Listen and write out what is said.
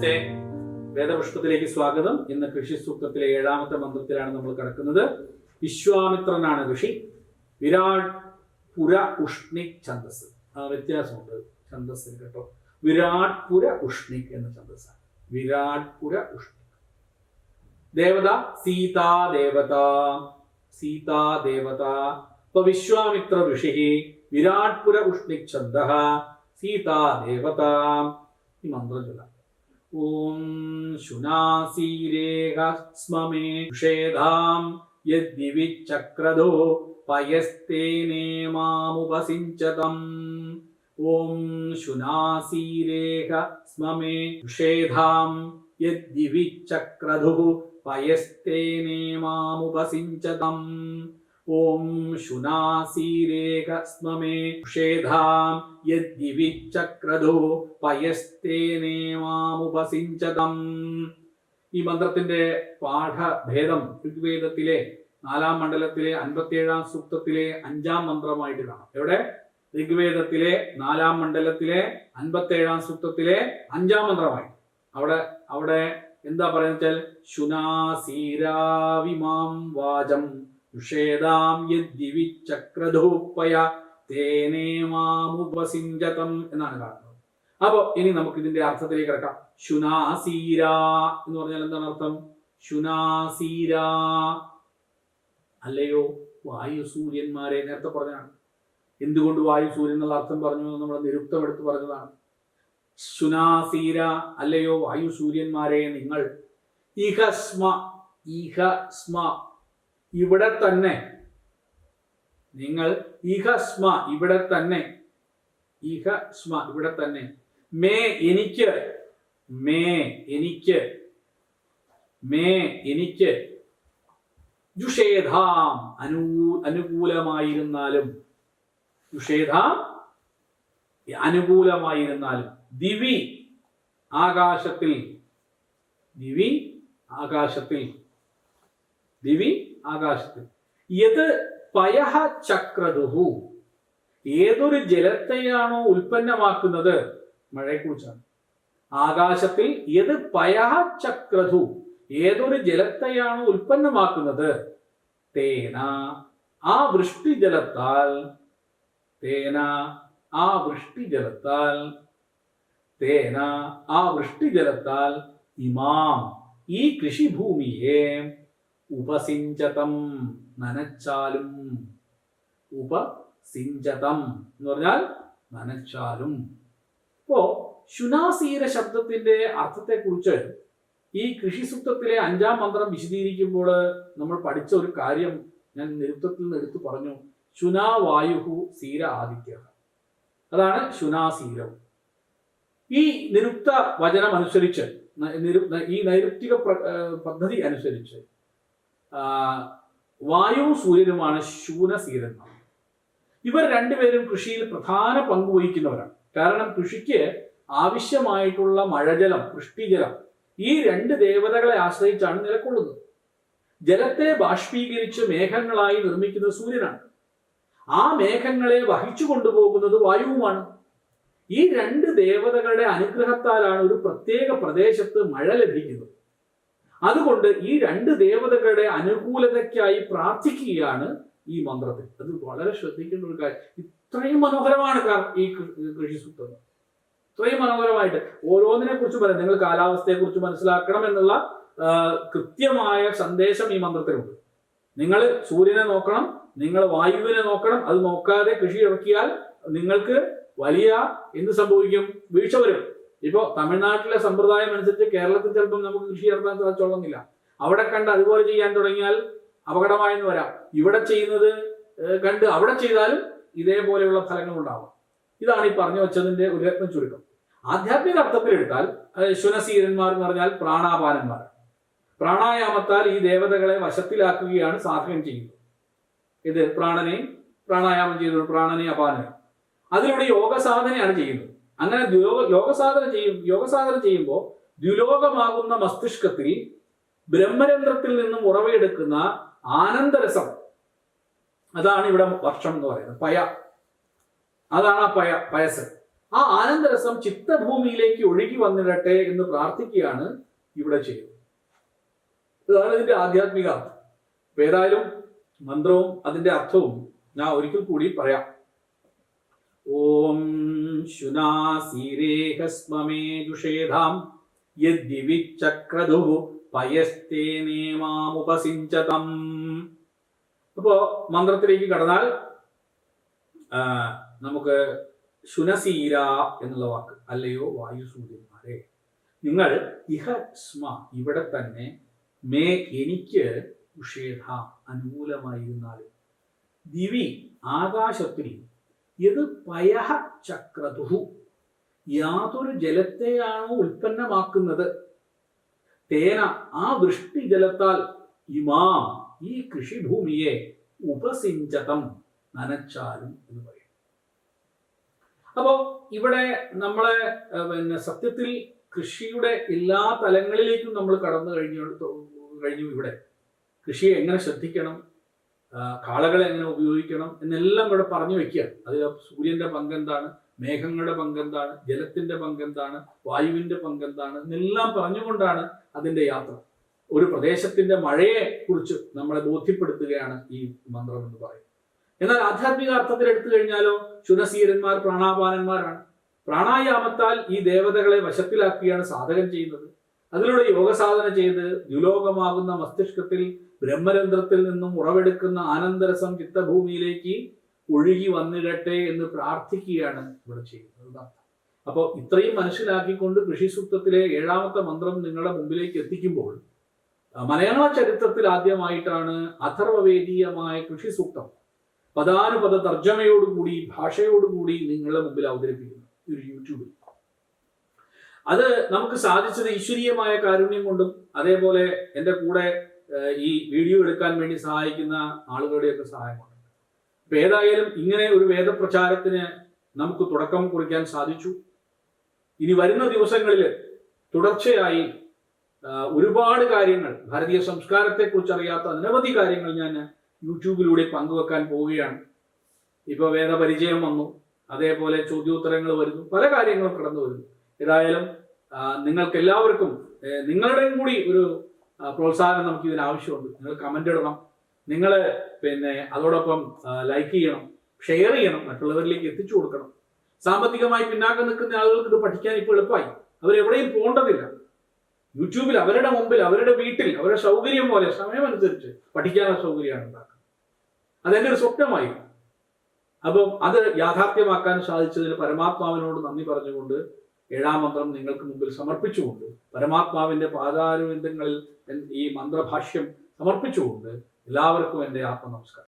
നമസ്തേ. വേദപുഷ്പത്തിലേക്ക് സ്വാഗതം. ഇന്ന് കൃഷി സൂക്തത്തിലെ ഏഴാമത്തെ മന്ത്രത്തിലാണ് നമ്മൾ കിടക്കുന്നത്. വിശ്വാമിത്രനാണ് ഋഷി. വിരാട് പുര ഉഷ്ണി ഛന്ദസ്. ആ വ്യത്യാസമുണ്ട് ഛന്ദസ്സിന് കേട്ടോ. വിരാട് പുര ഉഷ്ണിക് എന്ന ഛന്ദസ്സാണ്. വിരാട് പുര ഉഷ്ണിക് ദേവത സീതാ ദേവത. സീതാ ദേവത. ഇപ്പൊ വിശ്വാമിത്ര ഋഷി വിരാട് പുര ഉഷ്ണിക് ഛന്ദ സീതാ ദേവത. ഈ മന്ത്രം ചൊല്ലാം. ॐ शुनासीरेह स्ममे मे षेधाम् पयस्तेने मामुपसिञ्चतम्। ॐ शुनासीरेह स्ममे षेधाम् यद्दिवि चक्रधुः पयस्तेनेमामुपसिञ्चतम् പയസ്തേനേ शुनासीरेकस्ममे ഓം ശുനാസീരേഖ സ്മമേ ഷേധാം യദ്ദിവി പയസ്തേനേ മാമുപസിഞ്ചതം ഈ മന്ത്രത്തിന്റെ പാഠഭേദം ഋഗ്വേദത്തിലെ നാലാം മണ്ഡലത്തിലെ അൻപത്തിയേഴാം സൂക്തത്തിലെ അഞ്ചാം മന്ത്രമായിട്ട് കാണാം. എവിടെ? ഋഗ്വേദത്തിലെ നാലാം മണ്ഡലത്തിലെ അൻപത്തേഴാം സൂക്തത്തിലെ അഞ്ചാം മന്ത്രമായി. അവിടെ അവിടെ എന്താ പറയുന്നത് വെച്ചാൽ ശുനാസീരാവിമാം വാചം. യുഷേദാം യദ്ദിവി ചക്രധൂപ്പയ തേനേ മാമുപസിഞ്ചതം എന്നാണ് കാണുന്നത്. അപ്പോ ഇനി നമുക്ക് ഇതിന്റെ അർത്ഥത്തിലേക്ക് കിടക്കാം. ശുനാസീര എന്ന് പറഞ്ഞാൽ എന്താണ് അർത്ഥം? ശുനാസീര. അല്ലയോ വായു സൂര്യന്മാരെ നേരത്തെ പറഞ്ഞാണ് എന്തുകൊണ്ട് വായു സൂര്യൻ എന്നുള്ള അർത്ഥം പറഞ്ഞു എന്ന് നമ്മൾ നിരുക്തം എടുത്ത് പറഞ്ഞതാണ്. ശുനാസീര അല്ലയോ വായു സൂര്യന്മാരെ നിങ്ങൾ ഇഹസ്മ ഇഹസ്മ ഇവിടെ തന്നെ. നിങ്ങൾ ഇഹ സ്മ ഇവിടെ തന്നെ. ഇഹ സ്മ ഇവിടെ തന്നെ. മേ എനിക്ക് മേ എനിക്ക് മേ എനിക്ക്. ജുഷേധാം അനു അനുകൂലമായിരുന്നാലും ജുഷേധാം അനുകൂലമായിരുന്നാലും. ദിവി ആകാശത്തിൽ ദിവി ആകാശത്തിൽ. ദിവി ആകാശത്തിൽ യത് പയഹ ചക്രതുഹു ഏതൊരു ജലത്തെയാണോ ഉൽപ്പന്നമാക്കുന്നത്? മഴയെക്കുറിച്ചാണ്. ആകാശത്തിൽ യത് പയഹ ചക്രതു ഏതൊരു ജലത്തെയാണോ ഉൽപ്പന്നമാക്കുന്നത്? തേന. ആ വൃഷ്ടി ജലത്താൽ തേന. ആ വൃഷ്ടി ജലത്താൽ തേന. ആ വൃഷ്ടി ജലത്താൽ ഇമാം ഈ കൃഷിഭൂമിയെ ഉപസിഞ്ചതം നനച്ചാലും ഉപസിഞ്ചതം എന്ന് പറഞ്ഞാൽ നനച്ചാലും. ഇപ്പോ ശുനാസീര ശബ്ദത്തിന്റെ അർത്ഥത്തെക്കുറിച്ച് ഈ കൃഷി സൂക്തത്തിലെ അഞ്ചാം മന്ത്രം വിശദീകരിക്കുമ്പോൾ നമ്മൾ പഠിച്ച ഒരു കാര്യം ഞാൻ നിരുത്തത്തിൽ നിന്ന് എടുത്തു പറഞ്ഞു. ശുനാ വായുഹു സീര ആദിത്യ. അതാണ് ശുനാസീരം. ഈ നിരുക്ത വചനം അനുസരിച്ച് ഈ നൈരുക്തിക പദ്ധതി അനുസരിച്ച് വായുവും സൂര്യനുമാണ് ശൂനസീരന്മാർ ഇവർ രണ്ടുപേരും കൃഷിയിൽ പ്രധാന പങ്ക് വഹിക്കുന്നവരാണ്. കാരണം കൃഷിക്ക് ആവശ്യമായിട്ടുള്ള മഴജലം വൃഷ്ടിജലം ഈ രണ്ട് ദേവതകളെ ആശ്രയിച്ചാണ് നിലകൊള്ളുന്നത്. ജലത്തെ ബാഷ്പീകരിച്ച് മേഘങ്ങളായി നിർമ്മിക്കുന്ന സൂര്യനാണ്. ആ മേഘങ്ങളെ വഹിച്ചു കൊണ്ടുപോകുന്നത് വായുവുമാണ്. ഈ രണ്ട് ദേവതകളുടെ അനുഗ്രഹത്താലാണ് ഒരു പ്രത്യേക പ്രദേശത്ത് മഴ ലഭിക്കുന്നത്. അതുകൊണ്ട് ഈ രണ്ട് ദേവതകളുടെ അനുകൂലതയ്ക്കായി പ്രാർത്ഥിക്കുകയാണ് ഈ മന്ത്രത്തിൽ. അത് വളരെ ശ്രദ്ധിക്കേണ്ട ഒരു കാര്യം. ഇത്രയും മനോഹരമാണ് ഈ കൃഷി സൂത്രം. ഇത്രയും മനോഹരമായിട്ട് ഓരോന്നിനെ കുറിച്ച് പറയാം. നിങ്ങൾ കാലാവസ്ഥയെ കുറിച്ച് മനസ്സിലാക്കണം എന്നുള്ള കൃത്യമായ സന്ദേശം ഈ മന്ത്രത്തിലുണ്ട്. നിങ്ങൾ സൂര്യനെ നോക്കണം നിങ്ങൾ വായുവിനെ നോക്കണം. അത് നോക്കാതെ കൃഷി ഇറക്കിയാൽ നിങ്ങൾക്ക് വലിയ എന്ത് സംഭവിക്കും? വീഴ്ച വരും. ഇപ്പോ തമിഴ്നാട്ടിലെ സമ്പ്രദായം അനുസരിച്ച് കേരളത്തിൽ ചിലപ്പം നമുക്ക് കൃഷി ഇറക്കാൻ സാധിച്ചോളുന്നില്ല. അവിടെ കണ്ട് അതുപോലെ ചെയ്യാൻ തുടങ്ങിയാൽ അപകടമായെന്ന് വരാം. ഇവിടെ ചെയ്യുന്നത് കണ്ട് അവിടെ ചെയ്താലും ഇതേപോലെയുള്ള ഫലങ്ങൾ ഉണ്ടാവും. ഇതാണ് ഈ പറഞ്ഞു വെച്ചതിന്റെ ഒരു രത്ന ചുരുക്കം. ആധ്യാത്മിക അർത്ഥത്തിലെടുത്താൽ ശുനസീരന്മാർ എന്ന് പറഞ്ഞാൽ പ്രാണാപാനന്മാർ. പ്രാണായാമത്താൽ ഈ ദേവതകളെ വശത്തിലാക്കുകയാണ് സാധകൻ ചെയ്യുന്നത്. ഇത് പ്രാണനെ പ്രാണായാമം ചെയ്തു പ്രാണനെ അപാനനെ അതിലൂടെ യോഗ സാധനയാണ് ചെയ്യുന്നത്. അങ്ങനെ ദ്വിലോക യോഗസാധന ചെയ്യും യോഗസാധന ചെയ്യുമ്പോൾ ദ്വിലോകമാകുന്ന മസ്തിഷ്കത്തിൽ ബ്രഹ്മരന്ധ്രത്തിൽ നിന്നും ഉറവയെടുക്കുന്ന ആനന്ദരസം. അതാണ് ഇവിടെ വർഷം എന്ന് പറയുന്നത്. പയ. അതാണ് ആ പയ പയസ്. ആ ആനന്ദരസം ചിത്തഭൂമിയിലേക്ക് ഒഴുകി വന്നിടട്ടെ എന്ന് പ്രാർത്ഥിക്കുകയാണ് ഇവിടെ ചെയ്യുന്നത്. ഇതാണ് ഇതിന്റെ ആധ്യാത്മിക അർത്ഥം. ഏതായാലും മന്ത്രവും അതിന്റെ അർത്ഥവും ഞാൻ ഒരിക്കൽ കൂടി പറയാം. ഓം ശുനാസീരേഹസ്മമേ ദുഷേധാം യദ്ദിവിച്ചക്രധു പയസ്തേ അപ്പോ മന്ത്രത്തിലേക്ക് കടന്നാൽ നമുക്ക് ശുനസീര എന്നുള്ള വാക്ക് അല്ലയോ വായുസൂര്യന്മാരെ. നിങ്ങൾ ഇഹ സ്മ ഇവിടെ തന്നെ മേ എനിക്ക് ഉഷേധ അനുകൂലമായിരുന്നാലും. ദിവി ആകാശത്തിൽ ഇത് പയഹ ചക്രതുഹു. യാതൊരു ജലത്തെയാണോ ഉൽപ്പന്നമാക്കുന്നത്? തേന ആ വൃഷ്ടി ജലത്താൽ ഇമാം ഈ കൃഷിഭൂമിയെ ഉപസിഞ്ചതം നനച്ചാലും എന്ന് പറയും. അപ്പോ ഇവിടെ നമ്മളെ പിന്നെ സത്യത്തിൽ കൃഷിയുടെ എല്ലാ തലങ്ങളിലേക്കും നമ്മൾ കടന്നു കഴിഞ്ഞു കഴിഞ്ഞു ഇവിടെ. കൃഷിയെ എങ്ങനെ ശ്രദ്ധിക്കണം? കാളകളെ എങ്ങനെ ഉപയോഗിക്കണം എന്നെല്ലാം ഇവിടെ പറഞ്ഞു വെക്കുകയാണ് അതിൽ സൂര്യന്റെ പങ്ക് എന്താണ് മേഘങ്ങളുടെ പങ്ക് എന്താണ് ജലത്തിന്റെ പങ്ക് എന്താണ് വായുവിന്റെ പങ്ക് എന്താണ് എന്നെല്ലാം പറഞ്ഞുകൊണ്ടാണ് അതിന്റെ യാത്ര. ഒരു പ്രദേശത്തിന്റെ മഴയെ കുറിച്ച് നമ്മളെ ബോധ്യപ്പെടുത്തുകയാണ് ഈ മന്ത്രം എന്ന് പറയുന്നത്. എന്നാൽ ആധ്യാത്മിക അർത്ഥത്തിൽ എടുത്തു കഴിഞ്ഞാലോ ശുനസീരന്മാർ പ്രാണാപാനന്മാരാണ്. പ്രാണായാമത്താൽ ഈ ദേവതകളെ വശത്തിലാക്കുകയാണ് സാധകം ചെയ്യുന്നത്. അതിലൂടെ യോഗസാധന ചെയ്ത് ദുലോകമാകുന്ന മസ്തിഷ്കത്തിൽ ബ്രഹ്മരന്ധ്രത്തിൽ നിന്നും ഉറവെടുക്കുന്ന ആനന്ദരസം ചിത്തഭൂമിയിലേക്ക് ഒഴുകി വന്നിടട്ടെ എന്ന് പ്രാർത്ഥിക്കുകയാണ് ഇവിടെ ചെയ്യുന്നത്. അപ്പോൾ ഇത്രയും മനസ്സിലാക്കിക്കൊണ്ട് കൃഷി സൂക്തത്തിലെ ഏഴാമത്തെ മന്ത്രം നിങ്ങളുടെ മുമ്പിലേക്ക് എത്തിക്കുമ്പോൾ മലയാള ചരിത്രത്തിൽ ആദ്യമായിട്ടാണ് അഥർവവേദീയമായ കൃഷി സൂക്തം പദാനുപദ തർജമയോടുകൂടി ഭാഷയോടുകൂടി നിങ്ങളുടെ മുമ്പിൽ അവതരിപ്പിക്കുന്നു ഒരു യൂട്യൂബിൽ അത് നമുക്ക് സാധിച്ചത് ഈശ്വരീയമായ കാരുണ്യം കൊണ്ടും അതേപോലെ എന്റെ കൂടെ ഈ വീഡിയോ എടുക്കാൻ വേണ്ടി സഹായിക്കുന്ന ആളുകളുടെയൊക്കെ സഹായമുണ്ട്. അപ്പൊ ഏതായാലും ഇങ്ങനെ ഒരു വേദപ്രചാരത്തിന് നമുക്ക് തുടക്കം കുറിക്കാൻ സാധിച്ചു. ഇനി വരുന്ന ദിവസങ്ങളിൽ തുടർച്ചയായി ഒരുപാട് കാര്യങ്ങൾ ഭാരതീയ സംസ്കാരത്തെക്കുറിച്ച് അറിയാത്ത നിരവധി കാര്യങ്ങൾ ഞാൻ യൂട്യൂബിലൂടെ പങ്കുവെക്കാൻ പോവുകയാണ്. ഇപ്പൊ വേദപരിചയം വന്നു അതേപോലെ ചോദ്യോത്തരങ്ങൾ വരുന്നു പല കാര്യങ്ങളും കടന്നു വരുന്നു. ഏതായാലും നിങ്ങൾക്ക് എല്ലാവർക്കും നിങ്ങളുടെയും കൂടി ഒരു പ്രോത്സാഹനം നമുക്ക് ഇതിന് ആവശ്യമുണ്ട് നിങ്ങൾ കമന്റ് ഇടണം. നിങ്ങൾ പിന്നെ അതോടൊപ്പം ലൈക്ക് ചെയ്യണം ഷെയർ ചെയ്യണം മറ്റുള്ളവരിലേക്ക് എത്തിച്ചു കൊടുക്കണം. സാമ്പത്തികമായി പിന്നാക്കം നിൽക്കുന്ന ആളുകൾക്ക് ഇത് പഠിക്കാൻ ഇപ്പോൾ എളുപ്പമായി. അവരെവിടെയും പോകേണ്ടതില്ല. യൂട്യൂബിൽ അവരുടെ മുമ്പിൽ അവരുടെ വീട്ടിൽ അവരുടെ സൗകര്യം പോലെ സമയമനുസരിച്ച് പഠിക്കാനുള്ള സൗകര്യമാണ് ഉണ്ടാക്കുന്നത് അതെന്റെ ഒരു സ്വപ്നമായി. അപ്പം അത് യാഥാർത്ഥ്യമാക്കാൻ സാധിച്ചതിന് പരമാത്മാവിനോട് നന്ദി പറഞ്ഞുകൊണ്ട് ഏഴാം മന്ത്രം നിങ്ങൾക്ക് മുമ്പിൽ സമർപ്പിച്ചുകൊണ്ട് പരമാത്മാവിന്റെ പാദാരവിന്ദങ്ങളിൽ ഈ മന്ത്രഭാഷ്യം സമർപ്പിച്ചുകൊണ്ട് എല്ലാവർക്കും എന്റെ ആത്മനമസ്കാരം.